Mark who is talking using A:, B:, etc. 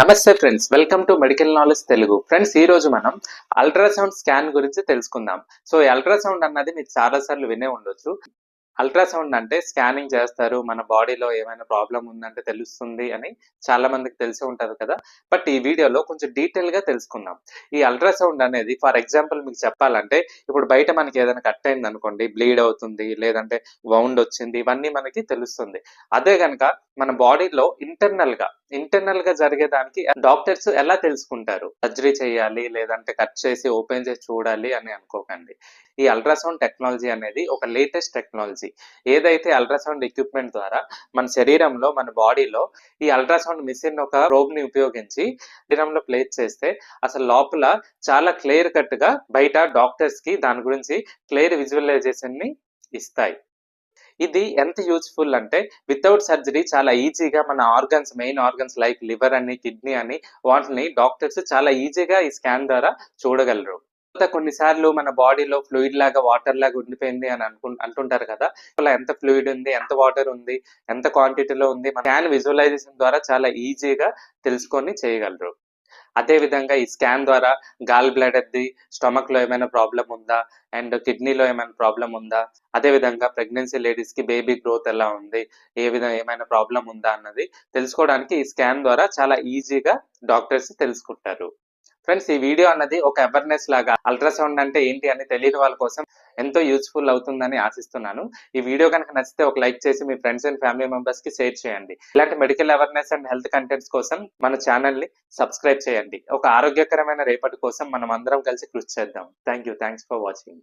A: నమస్తే friends welcome to medical knowledge Telugu. Friends ఈ రోజు మనం అల్ట్రాసౌండ్ స్కాన్ గురించి తెలుసుకుందాం. సో ఈ అల్ట్రాసౌండ్ అన్నది మీరు చాలా సార్లు వినే ఉండొచ్చు. అల్ట్రాసౌండ్ అంటే స్కానింగ్ చేస్తారు మన బాడీలో ఏమైనా ప్రాబ్లం ఉందంటే తెలుస్తుంది అని చాలా మందికి తెలిసి ఉంటుంది కదా. బట్ ఈ వీడియోలో కొంచెం డీటెయిల్గా తెలుసుకుందాం. ఈ అల్ట్రాసౌండ్ అనేది ఫర్ ఎగ్జాంపుల్ మీకు చెప్పాలంటే ఇప్పుడు బయట మనకి ఏదైనా కట్ అయింది అనుకోండి బ్లీడ్ అవుతుంది లేదంటే వౌండ్ వచ్చింది ఇవన్నీ మనకి తెలుస్తుంది. అదే కనుక మన బాడీలో ఇంటర్నల్గా ఇంటర్నల్గా జరిగేదానికి డాక్టర్స్ ఎలా తెలుసుకుంటారు? సర్జరీ చేయాలి లేదంటే కట్ చేసి ఓపెన్ చేసి చూడాలి అని అనుకోకండి. ఈ అల్ట్రాసౌండ్ టెక్నాలజీ అనేది ఒక లేటెస్ట్ టెక్నాలజీ. ఏదైతే అల్ట్రాసౌండ్ ఎక్విప్మెంట్ ద్వారా మన శరీరంలో మన బాడీలో ఈ అల్ట్రాసౌండ్ మిషన్ ఒక ప్రోబ్ని ఉపయోగించి శరీరంలో ప్లేస్ చేస్తే అసలు లోపల చాలా క్లియర్ కట్గా బయట డాక్టర్స్కి దాని గురించి క్లియర్ విజువలైజేషన్ని ఇస్తాయి. ఇది ఎంత యూజ్ఫుల్ అంటే వితౌట్ సర్జరీ చాలా ఈజీగా మన organs main organs like liver అని కిడ్నీ అని వాటిని డాక్టర్స్ చాలా ఈజీగా ఈ స్కాన్ ద్వారా చూడగలరు. కొన్నిసార్లు మన బాడీలో ఫ్లూయిడ్ లాగా వాటర్ లాగా ఉండిపోయింది అని అనుకు అంటుంటారు కదా అలా ఎంత ఫ్లూయిడ్ ఉంది ఎంత వాటర్ ఉంది ఎంత క్వాంటిటీలో ఉంది? మన స్కాన్ విజువలైజేషన్ ద్వారా చాలా ఈజీగా తెలుసుకొని చేయగలరు. అదే విధంగా ఈ స్కాన్ ద్వారా గాల్ బ్లాడర్ది స్టమక్లో ఏమైనా ప్రాబ్లం ఉందా? అండ్ కిడ్నీలో ఏమైనా ప్రాబ్లం ఉందా? అదే విధంగా ప్రెగ్నెన్సీ లేడీస్కి బేబీ గ్రోత్ ఎలా ఉంది? ఏ విధంగా ఏమైనా ప్రాబ్లం ఉందా అన్నది తెలుసుకోవడానికి ఈ స్కాన్ ద్వారా చాలా ఈజీగా డాక్టర్స్ తెలుసుకుంటారు. ఫ్రెండ్స్ ఈ వీడియో అన్నది ఒక అవేర్నెస్ లాగా అల్ట్రాసౌండ్ అంటే ఏంటి అని తెలియని వాళ్ళ కోసం ఎంతో యూస్ఫుల్ అవుతుందని ఆశిస్తున్నాను. ఈ వీడియో కనుక నచ్చితే ఒక లైక్ చేసి మీ ఫ్రెండ్స్ అండ్ ఫ్యామిలీ మెంబర్స్కి షేర్ చేయండి. ఇలాంటి medical awareness and health contents కోసం మన ఛానల్ని సబ్స్క్రైబ్ చేయండి. ఒక ఆరోగ్యకరమైన రేపటి కోసం మనం అందరం కలిసి కృషి చేద్దాం. Thank you thanks for watching